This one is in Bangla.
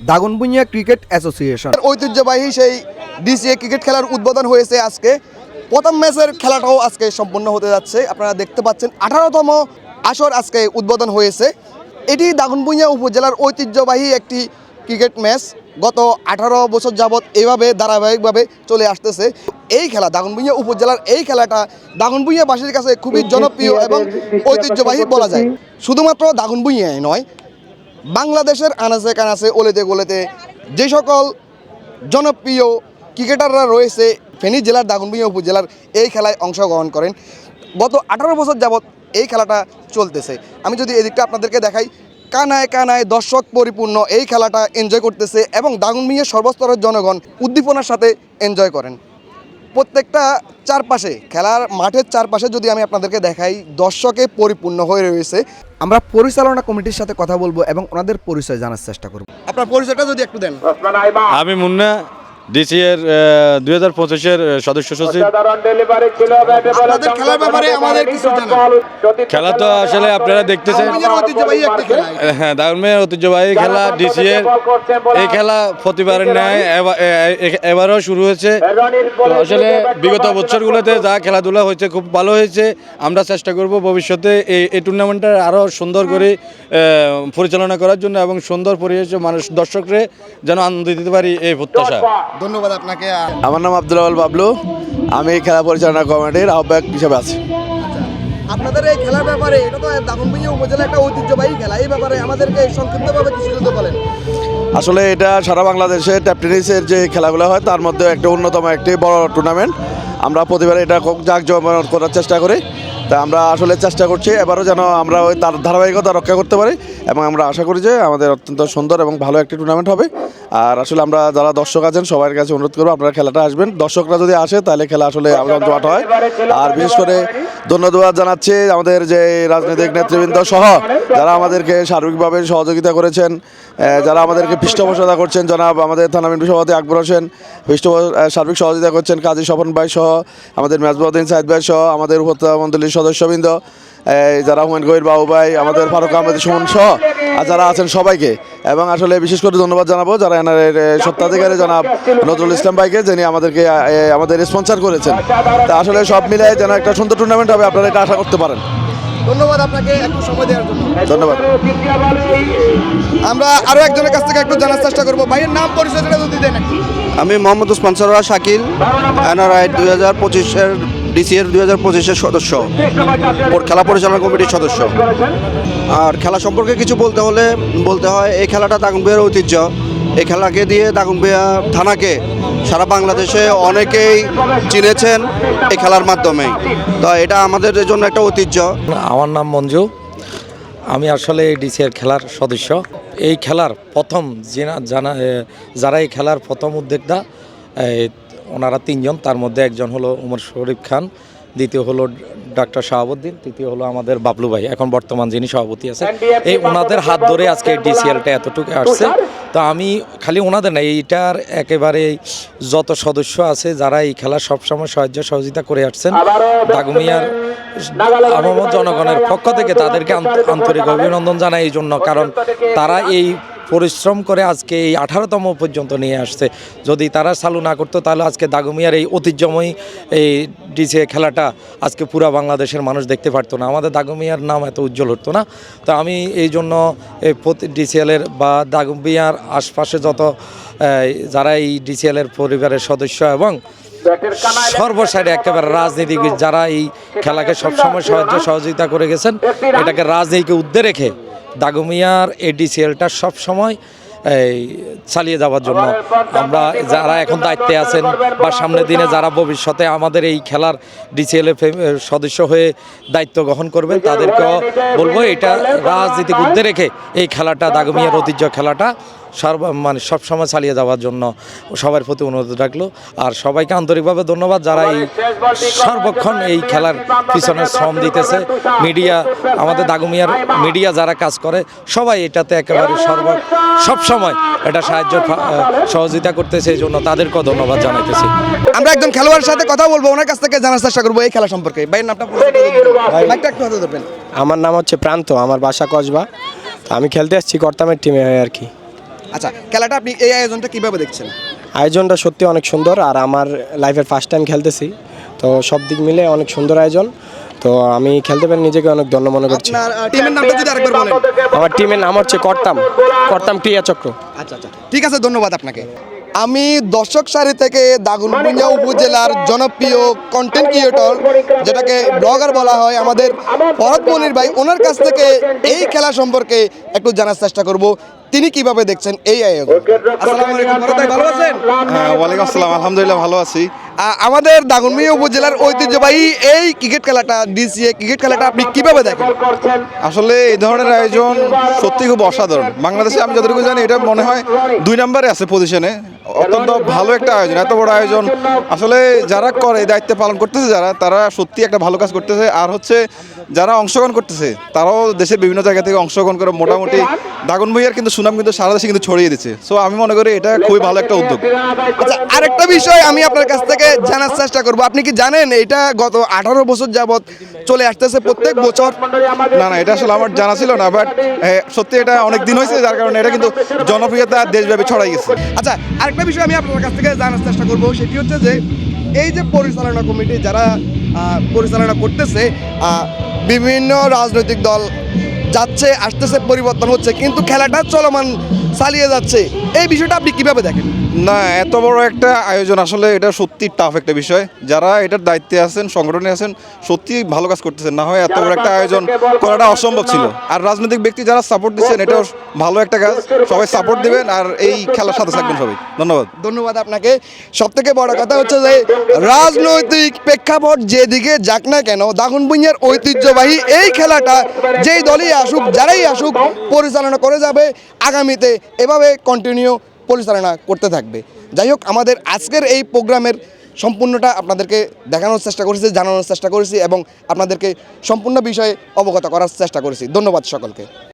Daganbhuiyan cricket association. ঐতিহ্যবাহী সেই ডিসিএ ক্রিকেট খেলার উদ্বোধন হয়েছে আজকে। প্রথম ম্যাচের খেলাটাও আজকে সম্পন্ন হতে যাচ্ছে। আপনারা দেখতে পাচ্ছেন আঠারোতম আসর আজকে উদ্বোধন হয়েছে। এটি দাগনভূঞা উপজেলার ঐতিহ্যবাহী একটি ক্রিকেট ম্যাচ। গত আঠারো বছর যাবৎ এইভাবে ধারাবাহিকভাবে চলে আসতেছে। এই খেলা দাগনভূঞা উপজেলার এই খেলাটা দাগনভূঞাবাসীর কাছে খুবই জনপ্রিয় এবং ঐতিহ্যবাহী বলা যায়। শুধুমাত্র দাগনভূঞায় নয় বাংলাদেশের আনাচে কানাচে, ওলেতে গোলেতে যে সকল জনপ্রিয় ক্রিকেটাররা রয়েছে, ফেনী জেলার দাগনভূঞা উপজেলার এই খেলায় অংশগ্রহণ করেন। গত আঠারো বছর যাবৎ এই খেলাটা চলতেছে। আমি যদি এদিকটা আপনাদেরকে দেখাই, কানায় কানায় দর্শক পরিপূর্ণ এই খেলাটা এনজয় করতেছে এবং দাগনভূঞার সর্বস্তরের জনগণ উদ্দীপনার সাথে এনজয় করেন। প্রত্যেকটা চারপাশে খেলার মাঠের চারপাশে যদি আমি আপনাদেরকে দেখাই দর্শকে পরিপূর্ণ হয়ে রয়েছে। আমরা পরিচালনা কমিটির সাথে কথা বলব এবং ওনাদের পরিচয় জানার চেষ্টা করব। আপনার পরিচয়টা যদি একটু দেন। আমি মুন্না। ডিসি এর দুই হাজার পঁচিশের সদস্য সচিব খেলা তো আসলে আপনারা দেখতেছেন। হ্যাঁ দারুণের ঐতিহ্যবাহী খেলা। ডিসি এর এই খেলা প্রতিবারের ন্যায় এবারও শুরু হয়েছে। আসলে বিগত বছরগুলোতে যা খেলাধুলা হয়েছে খুব ভালো হয়েছে। আমরা চেষ্টা করব ভবিষ্যতে এই এই টুর্নামেন্টটা আরও সুন্দর করে পরিচালনা করার জন্য এবং সুন্দর পরিবেশে মানুষ দর্শকরে যেন আনন্দ দিতে পারি এই প্রত্যাশা। ধন্যবাদ আপনাকে আমার নাম আব্দুল বাবলু। আমি খেলা পরিচালনা কমিটির আহ্বায়ক হিসেবে আছি। আপনাদের এই খেলার ব্যাপারে এটা তো দাগনভূঞা উপজেলা একটা ঐতিহ্যবাহী খেলা। এই ব্যাপারে আমাদেরকে সংক্ষিপ্তভাবে কিছু যদি বলেন। আসলে এটা সারা বাংলাদেশে ট্যাপ টেনিসের যে খেলাগুলো হয় তার মধ্যে একটা অন্যতম একটি বড় টুর্নামেন্ট আমরা প্রতিবার এটা খুব জাঁকজমক করার চেষ্টা করি। তা আমরা আসলে চেষ্টা করছি এবারও যেন আমরা ওই তার ধারাবাহিকতা রক্ষা করতে পারি। এবং আমরা আশা করি যে আমাদের অত্যন্ত সুন্দর এবং ভালো একটি টুর্নামেন্ট হবে। আর আসলে আমরা যারা দর্শক আছেন সবার কাছে অনুরোধ করব আপনারা খেলাটা আসবেন। দর্শকরা যদি আসে তাহলে খেলা আসলে জমজমাট হয়। আর বিশেষ করে ধন্যবাদ জানাচ্ছি আমাদের যে রাজনৈতিক নেতৃবৃন্দ সহ যারা আমাদেরকে সার্বিকভাবে সহযোগিতা করেছেন যারা আমাদেরকে পৃষ্ঠপোষকতা করছেন জনাব আমাদের থানা মিন্টু সভাপতি আকবর হোসেন পৃষ্ঠ সার্বিক সহযোগিতা করছেন কাজী স্বপন ভাই সহ আমাদের মেজবাউদ্দিন সাইদ ভাই সহ আমাদের উপত্যকা মন্ডলীর সদস্যবৃন্দ যারা হুমেন গহির বাবু ভাই আমাদের ফারুক আহমেদ সুমন সহ আর যারা আছেন সবাইকে। এবং আসলে বিশেষ করে ধন্যবাদ জানাব যারা এনার সত্ত্বাধিকারী জনাব নজরুল ইসলাম ভাইকে যিনি আমাদেরকে আমাদের স্পন্সর করেছেন। তা আসলে সব মিলে যেন একটা সুন্দর টুর্নামেন্ট হবে আপনারা এটা আশা করতে পারেন। ধন্যবাদ আপনাকে একটু সময় দেওয়ার জন্য। ধন্যবাদ। আমরা আরও একজনের কাছ থেকে একটু জানার চেষ্টা করব। ভাইয়ের নাম পরিচয়টা যদি দেন আমি মোহাম্মদ ওসমান সরোয়ার শাকিল এনআরআই দুই হাজার পঁচিশের ডিসিএর দুই হাজার পঁচিশের সদস্য, ওর খেলা পরিচালনা কমিটির সদস্য। আর খেলা সম্পর্কে কিছু বলতে হলে, বলতে হয়, এই খেলাটা দাগনবিহার ঐতিহ্য। এই খেলাকে দিয়ে দাগনবিয়া থানাকে সারা বাংলাদেশে অনেকেই চিনেছেন এই খেলার মাধ্যমে তো এটা আমাদের জন্য একটা ঐতিহ্য। আমার নাম মঞ্জু। আমি আসলে এই ডিসিআর খেলার সদস্য। এই খেলার প্রথম জেনা- যারা এই খেলার প্রথম উদ্যোক্তা ওনারা তিনজন তার মধ্যে একজন হলো উমর শরীফ খান দ্বিতীয় হলো ডাক্তার শাহাবুদ্দিন তৃতীয় হলো আমাদের বাবলু ভাই। এখন বর্তমান যিনি সভাপতি আছেন এই ওনাদের হাত ধরে আজকে ডিসিএলটা এতটুকু আসছে। তো আমি খালি ওনাদের না এইটার একেবারে যত সদস্য আছে যারা এই খেলা সবসময় সাহায্য সহযোগিতা করে আসছেন দাগুমিয়ার আমার জনগণের পক্ষ থেকে তাদেরকে আন্ত- আন্তরিক অভিনন্দন জানাই এই জন্য কারণ তারা এই পরিশ্রম করে আজকে এই আঠারোতম পর্যন্ত নিয়ে আসছে। যদি তারা চালু না করতো তাহলে আজকে দাগুমিয়ার এই ঐতিহ্যময়ী এই ডিসে খেলাটা আজকে পুরা বাংলাদেশের মানুষ দেখতে পারতো না। আমাদের দাগুমিয়ার নাম এত উজ্জ্বল হতো না। তো আমি এই জন্য এই ডিসিএলের বা দাগুমিয়ার আশপাশে যত যারা এই ডিসিএলের পরিবারের সদস্য এবং সর্বসাইডে একেবারে রাজনীতিবিদ যারা এই খেলাকে সবসময় সাহায্য সহযোগিতা করে গেছেন এটাকে রাজনীতিকে উদ্দে রেখে দাগমিয়ার এডিসিএলটা সবসময় এই চালিয়ে যাওয়ার জন্য। আমরা যারা এখন দায়িত্বে আছেন বা সামনের দিনে যারা ভবিষ্যতে আমাদের এই খেলার ডিসিএল সদস্য হয়ে দায়িত্ব গ্রহণ করবেন, তাদেরকেও বলব এটা রাজনীতিক উদ্দে রেখে এই খেলাটা, দাগমিয়ার ঐতিহ্য খেলাটা সর্ব মানে সবসময় চালিয়ে যাওয়ার জন্য সবার প্রতি অনুরোধ রাখল। আর সবাইকে আন্তরিকভাবে ধন্যবাদ যারা এই সর্বক্ষণ এই খেলার পিছনে শ্রম দিতেছে। মিডিয়া আমাদের দাগুমিয়ার মিডিয়া যারা কাজ করে সবাই এটাতে একেবারে সর্ব সবসময় এটা সাহায্য সহযোগিতা করতেছে এই জন্য তাদেরকেও ধন্যবাদ জানাইতেছি। আমরা একজন খেলোয়াড়ের সাথে কথা বলব ওনার কাছ থেকে জানার চেষ্টা করব এই খেলা সম্পর্কে। ভাইয়ের নামটা আমার নাম হচ্ছে প্রান্ত আমার বাসা কসবা। আমি খেলতে আসছি কর্তামের টিমে হয়ে আর কি। আচ্ছা খেলাটা আপনি এই আয়োজনটা কীভাবে দেখছেন? আয়োজনটা সত্যি অনেক সুন্দর আর আমার লাইফের ফার্স্ট টাইম খেলতেছি। তো সব দিক মিলে অনেক সুন্দর আয়োজন। তো আমি খেলতে পারি নিজেকে অনেক ধন্য মনে করছি। আপনার টিমের নামটা যদি আরেকবার বলেন। আমার টিমের নাম হচ্ছে কর্তাম কর্তাম ক্রিয়া চক্র। আচ্ছা আচ্ছা ঠিক আছে ধন্যবাদ আপনাকে। আমি দর্শক সারি থেকে দাগনভূঞা উপজেলার জনপ্রিয় কন্টেন্ট ক্রিয়েটর যেটাকে ব্লগার বলা হয় আমাদের ভরত মনির ভাই ওনার কাছ থেকে এই খেলা সম্পর্কে একটু জানার চেষ্টা করব। তিনি কীভাবে দেখছেন এই আয়োজন? আসসালামু আলাইকুম ভালো আছেন? হ্যাঁ ওয়ালাইকুম আসসালাম আলহামদুলিল্লাহ ভালো আছি। আমাদের দাগনমিয়া উপজেলার ঐতিহ্যবাহী এই ক্রিকেট খেলাটা ডিসিএ ক্রিকেট খেলাটা আপনি কীভাবে দেখেন? আসলে এই ধরনের আয়োজন সত্যি খুব অসাধারণ। বাংলাদেশে আমি যতটুকু জানি এটা মনে হয় দুই নম্বরে আছে পজিশনে অত্যন্ত ভালো একটা আয়োজন, এত বড় আয়োজন। আসলে যারা করে দায়িত্ব পালন করতেছে যারা, তারা সত্যি একটা ভালো কাজ করতেছে। আর হচ্ছে, যারা অংশগ্রহণ করতেছে, তারাও দেশের বিভিন্ন জায়গা থেকে অংশগ্রহণ করে মোটামুটি দাগন ভুইয়ার কিন্তু সুনাম কিন্তু সারা দেশে কিন্তু ছড়িয়ে দিচ্ছে। সো আমি মনে করি এটা খুবই ভালো একটা উদ্যোগ। আচ্ছা আরেকটা বিষয় আমি আপনার কাছ থেকে জানার চেষ্টা করব। আপনি কি জানেন, এটা গত আঠারো বছর যাবত চলে আসতেছে প্রত্যেক বছর? না না, এটা আসলে আমার জানা ছিল না বাট সত্যি এটা অনেক দিন হয়েছে, যার কারণে এটা কিন্তু জনপ্রিয়তা দেশব্যাপী ছড়াই গেছে। আচ্ছা আরেকটা বিষয় আমি আপনার কাছ থেকে জানার চেষ্টা করব, সেটি হচ্ছে যে এই যে পরিচালনা কমিটি যারা পরিচালনা করতেছে বিভিন্ন রাজনৈতিক দল যাচ্ছে, আসতেছে, পরিবর্তন হচ্ছে, কিন্তু খেলাটা চলমান চালিয়ে যাচ্ছে। এই বিষয়টা আপনি কীভাবে দেখেন? না এত বড় একটা আয়োজন আসলে এটা সত্যি টাফ একটা বিষয়। যারা এটার দায়িত্বে আছেন সংগঠনে আছেন সত্যি ভালো কাজ করতেছেন। না হয় এত বড় একটা আয়োজন করাটা অসম্ভব ছিল। আর রাজনৈতিক ব্যক্তি যারা সাপোর্ট দিচ্ছেন এটাও ভালো একটা কাজ। সবাই সাপোর্ট দিবেন আর এই খেলার সাথে থাকবেন সবাই। ধন্যবাদ। ধন্যবাদ আপনাকে। সব থেকে বড় কথা হচ্ছে যে রাজনৈতিক প্রেক্ষাপট যেদিকে যাক না কেন দাগুন ভুঁইয়ার ঐতিহ্যবাহী এই খেলাটা যেই দলই আসুক যারাই আসুক পরিচালনা করে যাবে আগামীতে। এভাবে কন্টিনিউ পরিচালনা করতে থাকবে। যাই হোক, আমাদের আজকের এই প্রোগ্রামের সম্পূর্ণটা আপনাদেরকে দেখানোর চেষ্টা করেছি, জানানোর চেষ্টা করেছি এবং আপনাদেরকে সম্পূর্ণ বিষয়ে অবগত করার চেষ্টা করেছি। ধন্যবাদ সকলকে।